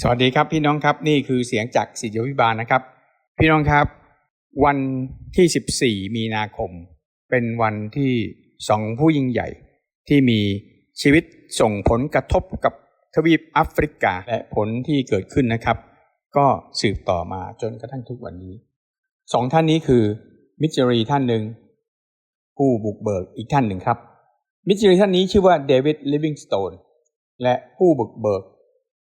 สวัสดีครับพี่น้องครับนี่คือเสียงจากศิษยวิบาลนะครับ พี่น้องครับ วันที่ 14 มีนาคม เป็นวันที่สองผู้ยิ่งใหญ่ ที่มีชีวิตส่งผลกระทบกับทวีปแอฟริกาและผลที่เกิดขึ้นนะครับ ก็สืบต่อมาจนกระทั่งทุกวันนี้สองท่านนี้คือมิชชันนารีท่านหนึ่งผู้บุกเบิกอีกท่านหนึ่งครับ มิชชันนารีท่านนี้ชื่อว่าเดวิดลิฟวิงสโตนและผู้บุกเบิก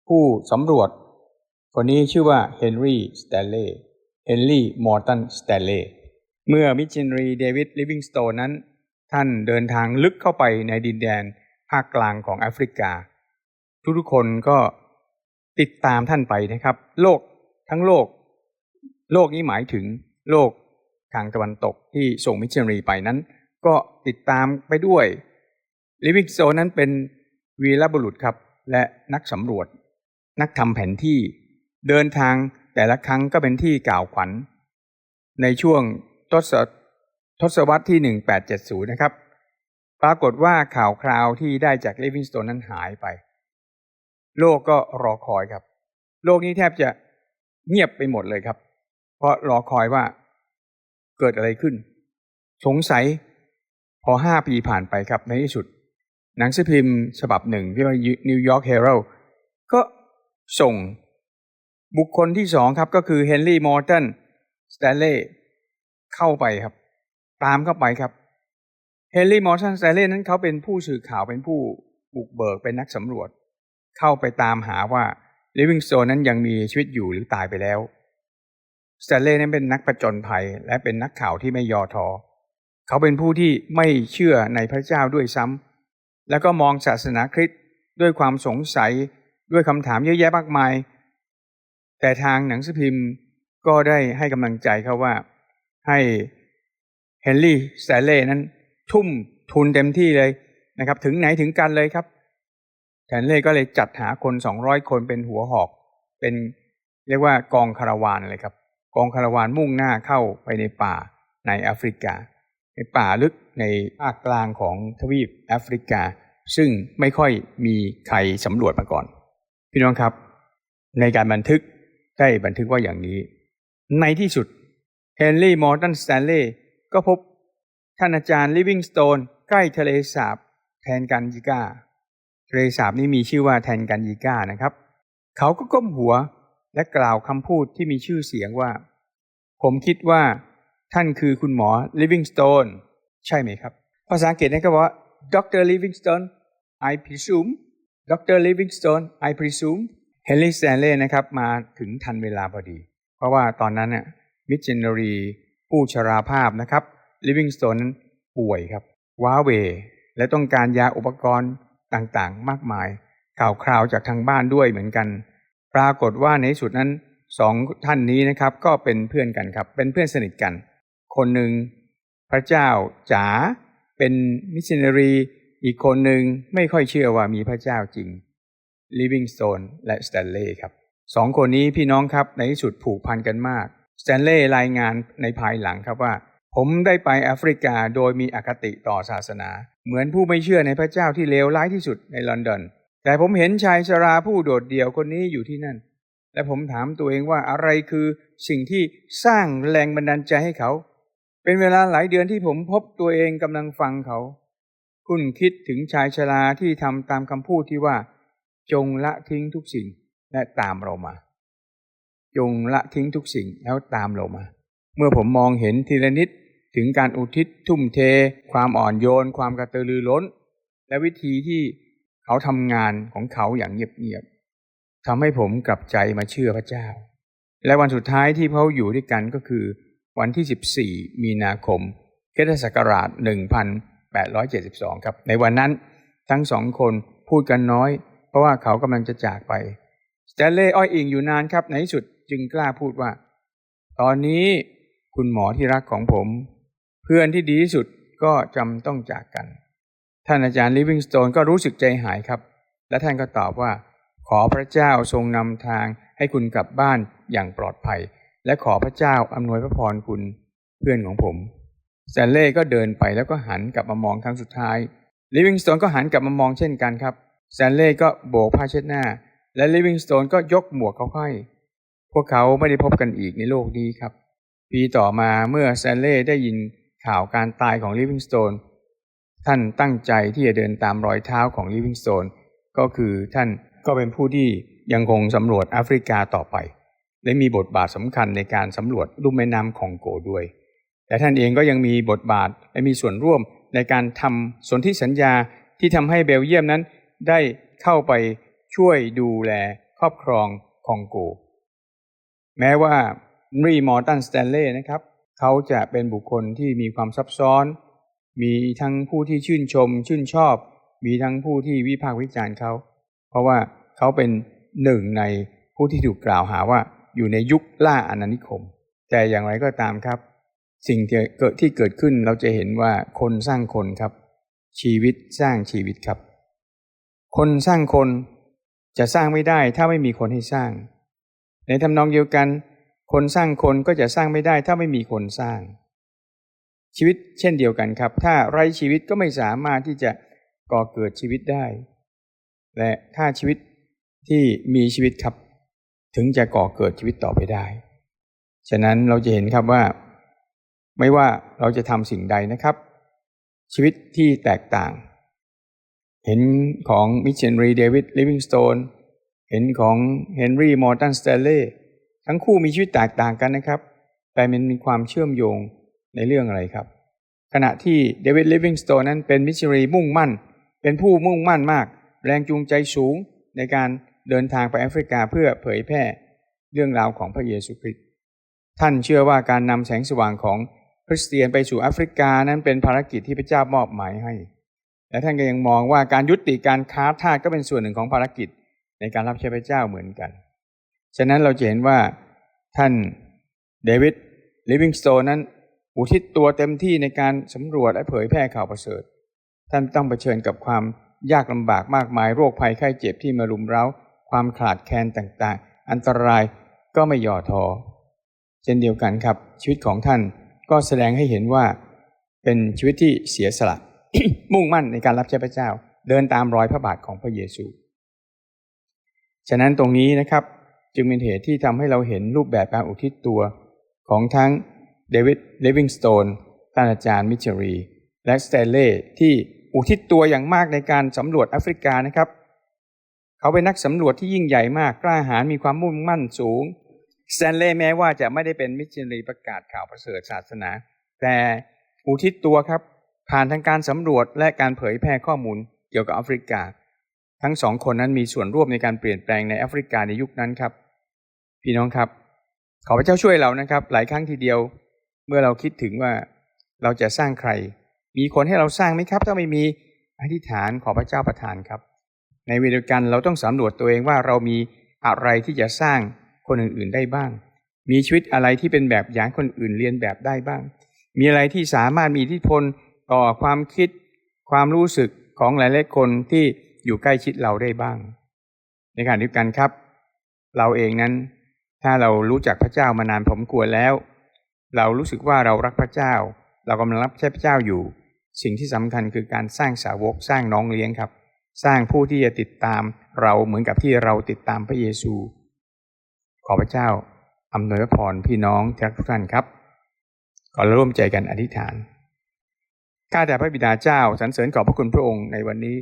ผู้สำรวจ คนนี้ชื่อว่าเฮนรี่สแตนเลย์เฮนรี่มอร์ตันสแตนเลย์เมื่อมิชชันรีเดวิดลิฟวิงสโตนนั้น ท่านเดินทางลึกเข้าไปในดินแดนภาคกลางของแอฟริกา ทุกๆคนก็ติดตามท่านไปนะครับ โลกทั้งโลก โลกนี้หมายถึงโลกทางตะวันตกที่ส่งมิชชันรีไปนั้น ก็ติดตามไปด้วยลิวิงโซนั้นเป็นวีรบุรุษครับ และนักสำรวจ นักทำแผนที่ เดินทางแต่ละครั้งก็เป็นที่กล่าวขวัญ ในช่วงทศทศวรรษที่ 1870 นะครับ ปรากฏว่าข่าวคราวที่ได้จากเลวิงสโตนนั้นหายไป โลกก็รอคอยครับ โลกนี้แทบจะเงียบไปหมดเลยครับ เพราะรอคอยว่าเกิดอะไรขึ้น สงสัยพอห้าปีผ่านไปครับในที่สุด หนังสือพิมพ์ฉบับหนึ่งที่ว่านิวยอร์กเฮโร่ก็ ส่ง บุคคลที่สองครับก็คือเฮนรี่มอร์ตันสแตนเล่เข้าไปครับ ตามเข้าไปครับเฮนรี่มอร์ตันสแตนเล่นั้นเขาเป็นผู้สื่อข่าวเป็นผู้บุกเบิกเป็นนักสำรวจ เข้าไปตามหาว่าลิวิงสโตนนั้นยังมีชีวิตอยู่หรือตายไปแล้วสแตนเล่นั้นเป็นนักประจนภัย และเป็นนักข่าวที่ไม่ยอท้อเขาเป็นผู้ที่ไม่เชื่อในพระเจ้าด้วยซ้ำแล้วก็มองศาสนาคริสต์ด้วยความสงสัย ด้วยคำถามเยอะแยะมากมาย แต่ทางหนังสือพิมพ์ก็ได้ให้กำลังใจเขาว่า ให้เฮนรี่แตนเล่นั้น ทุ่มทุนเต็มที่เลยนะครับ ถึงไหนถึงกันเลยครับแทนเล่ก็เลยจัดหาคนสองร้อยคนเป็นหัวหอก เป็นเรียกว่ากองคาราวานเลยครับ กองคาราวานมุ่งหน้าเข้าไปในป่าในแอฟริกา ในป่าลึกในภาคกลางของทวีปแอฟริกา ซึ่งไม่ค่อยมีใครสำรวจมาก่อน พี่น้องครับ ในการบันทึกได้บันทึกว่าอย่างนี้ ในที่สุดเฮนรี่มอร์ตันสแตนเล่ก็พบท่านอาจารย์ลิวิงสโตนใกล้ทะเลสาบแทนกันยิกาทะเลสาบนี้มีชื่อว่าแทนกันยิกานะครับ เขาก็ก้มหัวและกล่าวคำพูดที่มีชื่อเสียงว่า ผมคิดว่าท่านคือคุณหมอลิวิงสโตนใช่ไหมครับ ภาษาอังกฤษนั่นก็บอกว่า Dr. Livingstone I presume Dr. Livingstone I presume เฮนรี่สแตนเล่นะครับมาถึงทันเวลาพอดี เพราะว่าตอนนั้นน่ะมิชชันนารีผู้ชราภาพนะครับลิวิงสโตนนั้นป่วยครับว้าเว และต้องการยาอุปกรณ์ต่างๆ มากมาย ข่าวคราวจากทางบ้านด้วยเหมือนกัน ปรากฏว่าในสุดนั้นสองท่านนี้นะครับก็เป็นเพื่อนกันครับ เป็นเพื่อนสนิทกัน คนหนึ่งพระเจ้าจ๋าเป็นมิชชันนารี อีกคนหนึ่งไม่ค่อยเชื่อว่ามีพระเจ้าจริงลิวิงสโตนและสแตนเล่ครับสองคนนี้พี่น้องครับในที่สุดผูกพันกันมากสแตนเล่รายงานในภายหลังครับว่า ผมได้ไปแอฟริกาโดยมีอคติต่อศาสนา เหมือนผู้ไม่เชื่อในพระเจ้าที่เลวร้ายที่สุดในลอนดอนแต่ผมเห็นชายชราผู้โดดเดี่ยวคนนี้อยู่ที่นั่น และผมถามตัวเองว่าอะไรคือสิ่งที่สร้างแรงบันดาลใจให้เขา เป็นเวลาหลายเดือนที่ผมพบตัวเองกำลังฟังเขา คุณคิดถึงชายชราที่ทำตามคำพูดที่ว่า จงละทิ้งทุกสิ่งและตามเรามา จงละทิ้งทุกสิ่งแล้วตามเรามา เมื่อผมมองเห็นทีละนิดถึงการอุทิศทุ่มเท ความอ่อนโยน ความกระตือรือร้น และวิธีที่เขาทำงานของเขาอย่างเงียบๆทำให้ผมกลับใจมาเชื่อพระเจ้า และวันสุดท้ายที่เขาอยู่ด้วยกันก็คือ วันที่ 14 มีนาคมคริสตศักราช 872 ครับ ในวันนั้นทั้งสองคนพูดกันน้อย เพราะว่าเขากำลังจะจากไปสแตนเล่อ้อยอิงอยู่นานครับ ในที่สุดจึงกล้าพูดว่า ตอนนี้คุณหมอที่รักของผม เพื่อนที่ดีที่สุดก็จำต้องจากกัน ท่านอาจารย์ลิวิงสโตนก็รู้สึกใจหายครับ และท่านก็ตอบว่า ขอพระเจ้าทรงนำทางให้คุณกลับบ้านอย่างปลอดภัย และขอพระเจ้าอำนวยพระพรคุณเพื่อนของผม แตนเล่ก็เดินไปแล้วก็หันกลับมามองครั้งสุดท้ายลิวิงสโตนก็หันกลับมามองเช่นกันครับสแตนเล่ก็โบกผ้าเช็ดหน้า และลิวิงสโตนก็ยกหมวกเขาให้ พวกเขาไม่ได้พบกันอีกในโลกนี้ครับ ปีต่อมาเมื่อแซนเล่ได้ยินข่าวการตายของลิวิงสโตนท่านตั้งใจที่จะเดินตามรอยเท้าของลิวิงสโตนก็คือท่านก็เป็นผู้ที่ยังคงสำรวจแอฟริกาต่อไป และมีบทบาทสำคัญในการสำรวจลุ่มแม่น้ำคองโกด้วย แต่ท่านเองก็ยังมีบทบาทและมีส่วนร่วมในการทำสนธิสัญญาที่ทำให้เบลเยียมนั้น ได้เข้าไปช่วยดูแลครอบครองคองโก แม้ว่ารีมอร์ตันสแตนเล่นะครับ เขาจะเป็นบุคคลที่มีความซับซ้อน มีทั้งผู้ที่ชื่นชม ชื่นชอบ มีทั้งผู้ที่วิพากษ์วิจารณ์เขา เพราะว่าเขาเป็นหนึ่งในผู้ที่ถูกกล่าวหาว่าอยู่ในยุคล่าอาณานิคม แต่อย่างไรก็ตามครับ สิ่งที่เกิดที่เกิดขึ้นเราจะเห็นว่าคนสร้างคนครับ ชีวิตสร้างชีวิตครับ คนสร้างคนจะสร้างไม่ได้ถ้าไม่มีคนให้สร้าง ในทำนองเดียวกัน คนสร้างคนก็จะสร้างไม่ได้ถ้าไม่มีคนสร้าง ชีวิตเช่นเดียวกันครับ ถ้าไร้ชีวิตก็ไม่สามารถที่จะก่อเกิดชีวิตได้ และถ้าชีวิตที่มีชีวิตครับ ถึงจะก่อเกิดชีวิตต่อไปได้ ฉะนั้นเราจะเห็นครับว่า ไม่ว่าเราจะทำสิ่งใดนะครับ ชีวิตที่แตกต่าง เห็นของมิชชันรีเดวิดลิฟวิงสโตนเห็นของเฮนรี่มอร์ตันสเตเล่ทั้งคู่มีชีวิตแตกต่างกันนะครับ แต่มันมีความเชื่อมโยงในเรื่องอะไรครับ ขณะที่เดวิดลิฟวิงสโตนนั้นเป็นมิชชันรีมุ่งมั่น เป็นผู้มุ่งมั่นมาก แรงจูงใจสูงในการเดินทางไปแอฟริกาเพื่อเผยแพร่เรื่องราวของพระเยซูคริสต์ท่านเชื่อว่าการนำแสงสว่างของ คริสเตียนไปสู่แอฟริกานั้นเป็นภารกิจที่พระเจ้ามอบหมายให้ และท่านก็ยังมองว่าการยุติการค้าทาสก็เป็นส่วนหนึ่งของภารกิจในการรับใช้พระเจ้าเหมือนกัน ฉะนั้นเราจะเห็นว่าท่านเดวิดลิฟวิงสโตนนั้นอุทิศตัวเต็มที่ในการสำรวจและเผยแพร่ข่าวประเสริฐ ท่านต้องเผชิญกับความยากลำบากมากมายโรคภัยไข้เจ็บที่มารุมเร้า ความขาดแคลนต่างๆ อันตรายก็ไม่ย่อท้อเช่นเดียวกันครับชีวิตของท่าน ก็แสดงให้เห็นว่าเป็นชีวิตที่เสียสละ มุ่งมั่นในการรับใช้พระเจ้า เดินตามรอยพระบาทของพระเยซู ฉะนั้นตรงนี้นะครับจึงเป็นเหตุที่ทำให้เราเห็นรูปแบบการอุทิศตัวของทั้งเดวิดเลวิงสโตนท่านอาจารย์มิชรี และสเตเล่ที่อุทิศตัวอย่างมากในการสำรวจแอฟริกานะครับ เขาเป็นนักสำรวจที่ยิ่งใหญ่มากกล้าหาญมีความมุ่งมั่นสูง สแตนเล่แม้ว่าจะไม่ได้เป็นมิชชันรีประกาศข่าวประเสริฐศาสนา แต่อุทิศตัวครับ ผ่านทางการสำรวจและการเผยแพร่ข้อมูลเกี่ยวกับแอฟริกา ทั้งสองคนนั้นมีส่วนร่วมในการเปลี่ยนแปลงในแอฟริกาในยุคนั้นครับ พี่น้องครับ ขอพระเจ้าช่วยเรานะครับ หลายครั้งทีเดียว เมื่อเราคิดถึงว่าเราจะสร้างใคร มีคนให้เราสร้างไหมครับ ถ้าไม่มีอธิษฐานขอพระเจ้าประทานครับ ในเวลาเดียวกันเราต้องสำรวจตัวเองว่าเรามีอะไรที่จะสร้าง คนอื่นๆได้บ้าง มีชีวิตอะไรที่เป็นแบบอย่างคนอื่นเรียนแบบได้บ้าง มีอะไรที่สามารถมีอิทธิพลต่อความคิด ความรู้สึกของหลายๆคนที่อยู่ใกล้ชิดเราได้บ้าง ในขณะเดียวกันครับ เราเองนั้น ถ้าเรารู้จักพระเจ้ามานานผมควแล้ว เรารู้สึกว่าเรารักพระเจ้า เรากำลังรับใช้พระเจ้าอยู่ สิ่งที่สำคัญคือการสร้างสาวกสร้างน้องเลี้ยงครับ สร้างผู้ที่จะติดตามเราเหมือนกับที่เราติดตามพระเยซู ขอพระเจ้าอำนวยพรพี่น้องทุกท่านครับขอร่วมใจกันอธิษฐานข้าแต่พระบิดาเจ้าสรรเสริญขอบพระคุณพระองค์ในวันนี้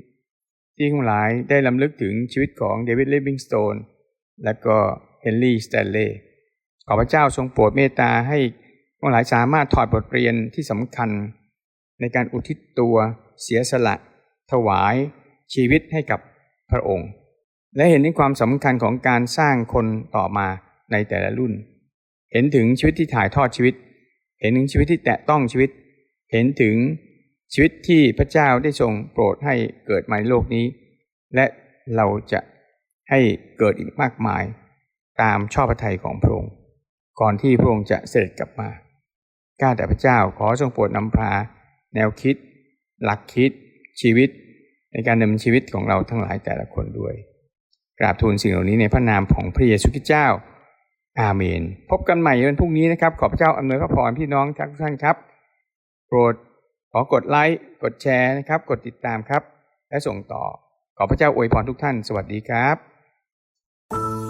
ที่ทั้งหลายได้ลำลึกถึงชีวิตของเดวิดเลวิงสโตนและก็เฮนรี่สแตนเล่ขอพระเจ้าทรงโปรดเมตตาให้ทั้งหลายสามารถถอดบทเรียนที่สำคัญ ในการอุทิศตัวเสียสละ ถวายชีวิตให้กับพระองค์ และเห็นถึงความสำคัญของการสร้างคนต่อมาในแต่ละรุ่น เห็นถึงชีวิตที่ถ่ายทอดชีวิต เห็นถึงชีวิตที่แตะต้องชีวิต เห็นถึงชีวิตที่พระเจ้าได้ทรงโปรดให้เกิดมาในโลกนี้ และเราจะให้เกิดอีกมากมาย ตามชอบพระทัยของพระองค์ ก่อนที่พระองค์จะเสด็จกลับมาก้าแต่พระเจ้าขอทรงโปรดนำพา แนวคิด หลักคิด ชีวิต ในการดำเนินชีวิตของเราทั้งหลายแต่ละคนด้วย กราบทูลสิ่งเหล่านี้ในพระนามของพระเยซูคริสต์เจ้า อาเมน พบกันใหม่วันพรุ่งนี้นะครับ ขอพระเจ้าอำนวยพระพรพี่น้องทุกท่านครับ โปรดขอกดไลค์กดแชร์นะครับ กดติดตามครับ และส่งต่อ ขอพระเจ้าอวยพรทุกท่าน สวัสดีครับ you